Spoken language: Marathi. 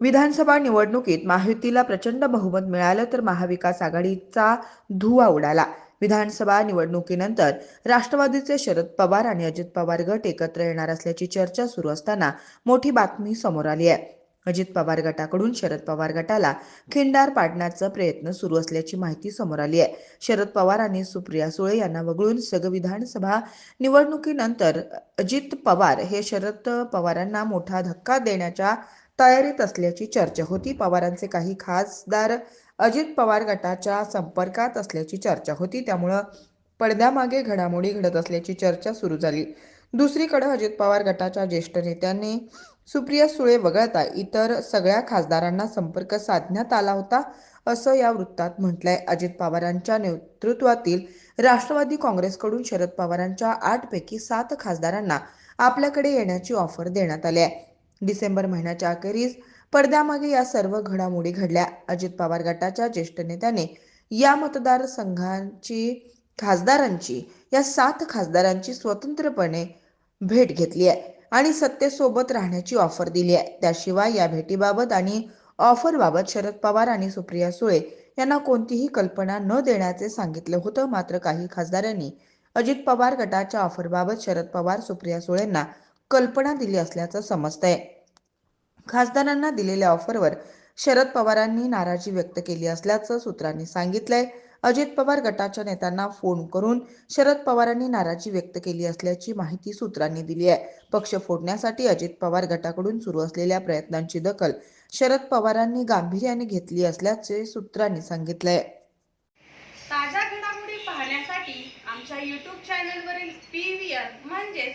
विधानसभा निवडणुकीत महायुतीला प्रचंड बहुमत मिळालं तर महाविकास आघाडीचा धुवा उडाला. विधानसभा निवडणुकीनंतर राष्ट्रवादीचे शरद पवार आणि अजित पवार गट एकत्र येणार असल्याची चर्चा सुरू असताना मोठी बातमी समोर आली आहे. अजित पवार गटाकडून शरद पवार गटाला खिंडार पाडण्याचा प्रयत्न सुरू असल्याची माहिती समोर आली आहे. शरद पवार आणि सुप्रिया सुळे यांना वगळून सग विधानसभा निवडणुकीनंतर अजित पवार हे शरद पवारांना मोठा धक्का देण्याच्या तयारीत असल्याची चर्चा होती. पवारांचे काही खासदार अजित पवार गटाच्या संपर्कात असल्याची चर्चा होती. त्यामुळं पडद्यामागे घडामोडी घडत असल्याची चर्चा सुरू झाली. दुसरीकडे अजित पवार गटाच्या ज्येष्ठ नेत्यांनी सुप्रिया सुळे वगळता इतर सगळ्या खासदारांना संपर्क साधण्यात आला होता असं या वृत्तात म्हटलंय. अजित पवारांच्या नेतृत्वातील राष्ट्रवादी काँग्रेसकडून शरद पवारांच्या आठपैकी सात खासदारांना आपल्याकडे येण्याची ऑफर देण्यात आली आहे. डिसेंबर महिन्याच्या अखेरीस पडद्यामागे या सर्व घडामोडी घडल्या. अजित पवार गटाच्या ज्येष्ठ नेत्याने या मतदारसंघांची खासदारांची या सात खासदारांची स्वतंत्रपणे भेट घेतली आहे आणि सत्तेसोबत राहण्याची ऑफर दिली आहे. त्याशिवाय या भेटीबाबत आणि ऑफरबाबत शरद पवार आणि सुप्रिया सुळे यांना कोणतीही कल्पना न देण्याचे सांगितलं होतं. मात्र काही खासदारांनी अजित पवार गटाच्या ऑफरबाबत शरद पवार सुप्रिया सुळेंना कल्पना दिली असल्याचं समजतंय. खासदारांना दिलेल्या ऑफरवर शरद पवारांनी नाराजी व्यक्त केली असल्याचं सूत्रांनी सांगितलंय. अजित पवार गटाच्या नेत्यांना फोन करून शरद पवारांनी नाराजी व्यक्त केली असल्याची माहिती सूत्रांनी दिली आहे पक्ष फोडण्यासाठी अजित पवार गटाकडून सुरू असलेल्या प्रयत्नांची दखल शरद पवारांनी गांभीर्याने घेतली असल्याचे सूत्रांनी सांगितलंय. ताज्या घडामोडी पाहण्यासाठी आमच्या युट्यूब चॅनलवरील पी म्हणजेच